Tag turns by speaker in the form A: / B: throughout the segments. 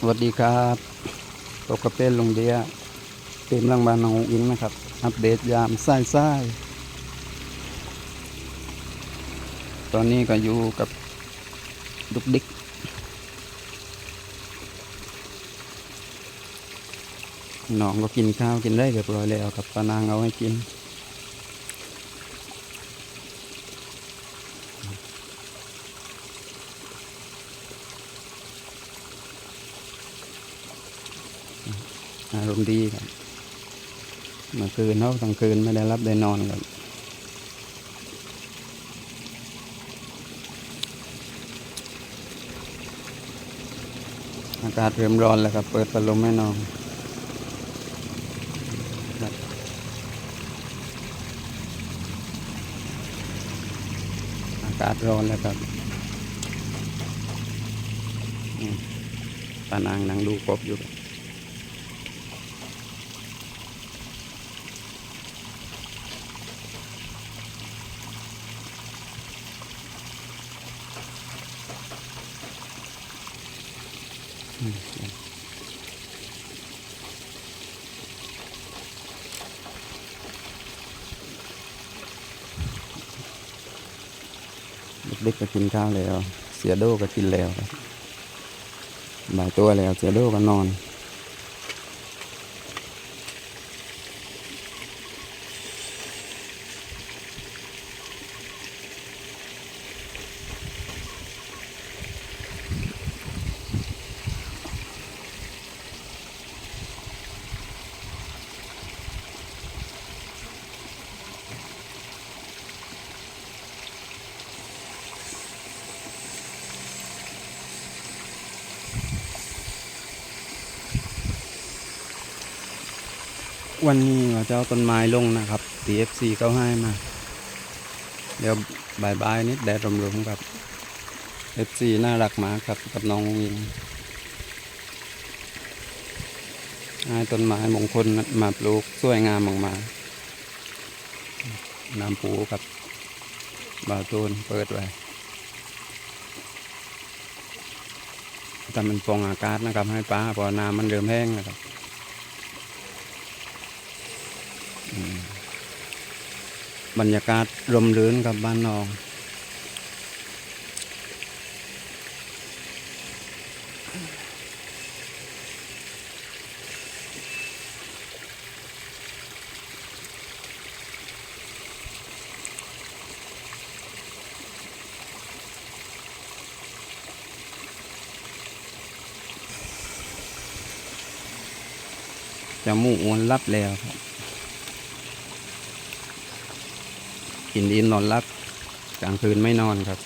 A: สวัสดีครับตกกระเป็นลงเดียเต็มรังบานหนองอิงนะครับ อัปเดตยามไส้ไส้ตอนนี้ก็อยู่กับดุกดิกน้องก็กินข้าวกินได้เรียบร้อยแล้วกับปานางเอาให้กิน อารมณ์ดีครับเมื่อคืนเขาทั้งคืนไม่ได้รับได้นอนครับอากาศเริ่มร้อนแล้วครับ เปิดพัดลมให้นอนอากาศร้อนแล้วครับอืมปานางนั่งดูกบอยู่ เด็กๆก็กินข้าวแล้ว เสียโดก็กินแล้วครับบ่ายตัวแล้ว เสียโดก็นอน วันนี้เราจะเอาต้นไม้ลงนะครับ TFC เขาให้มา เดี๋ยวบายบายนิดแดดรมๆครับ FC น่ารักมากครับกับน้องวิงให้ต้นไม้มงคลมาปลูกสวยงามออกมาน้ำปูกับบาตูนเปิดไว้แต่มันฟองอากาศนะครับ ให้ป้าเพอน้ำมันเริ่มแห้งนะครับ บรรยากาศร่มรื่นกับบ้านนอง จะมูกวนรับแล้วครับ กินดินนอนรับกลางคืนไม่นอนครับ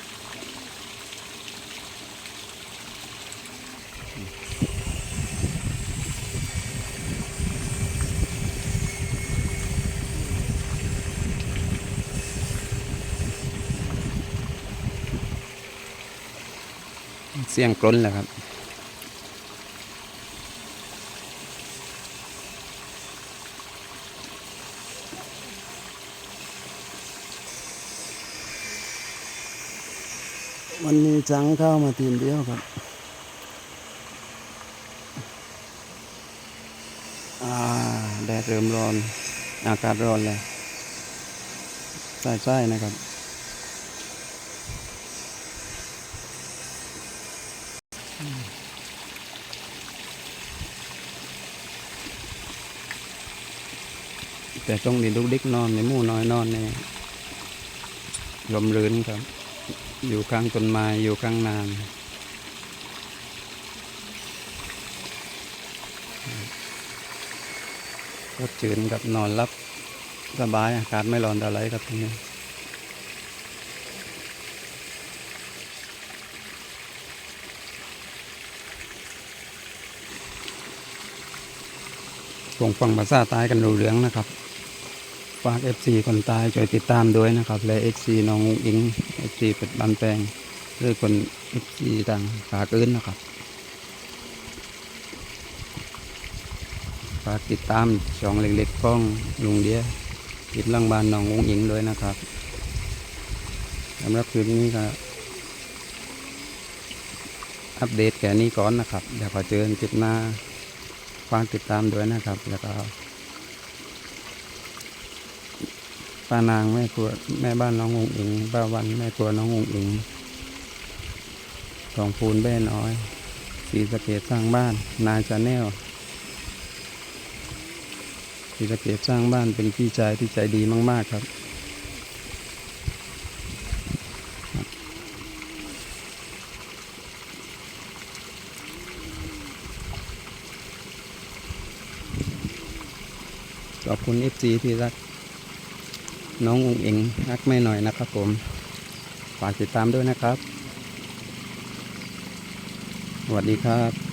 A: เสียงกล้นแหละครับ วันนี้จังเข้ามาทีมเดียวครับ อ่า แดดเริ่มร้อน อากาศร้อนเลยใช่ใช่นะครับแต่ต้องมีลูกดิกนอนในหมู่น้อยนอนในลมรื่นครับ อยู่ข้างต้นไม้อยู่ข้างนานก็จืนกับนอนรับสบายอากาศไม่ร้อนอะไรครับตรงนี้ส่งฟังภาษาใต้กันรู้เรื่องนะครับ ฝาก FC คนตายช่วยติดตามด้วยนะครับ และ FC น้องอุ๋งอิง FC เป็ดบันแปลงหรือคน FC ต่างฝากอื่นนะครับ ฝากติดตามช่องเล็กๆของลุงเดียติดลังบานน้องอุ๋งอิงด้วยนะครับสำหรับคลิปนี้ก็อัปเดตแค่นี้ก่อนนะครับ เดี๋ยวขอเจอกันคลิปหน้าฝากติดตามด้วยนะครับ แล้วก็ ป้านางแม่ครัวแม่บ้านน้ององอิงป้าวันแม่ครัวน้ององอิงสองพูนแบ้น้อยสีสะเกตสร้างบ้าน นายชาแนลสีสะเกตสร้างบ้านเป็นพี่ชายที่ใจดีมาก ๆ ครับขอบคุณเอฟซีที่รัก น้ององเองรักไม่หน่อยนะครับผม ฝากติดตามด้วยนะครับ สวัสดีครับ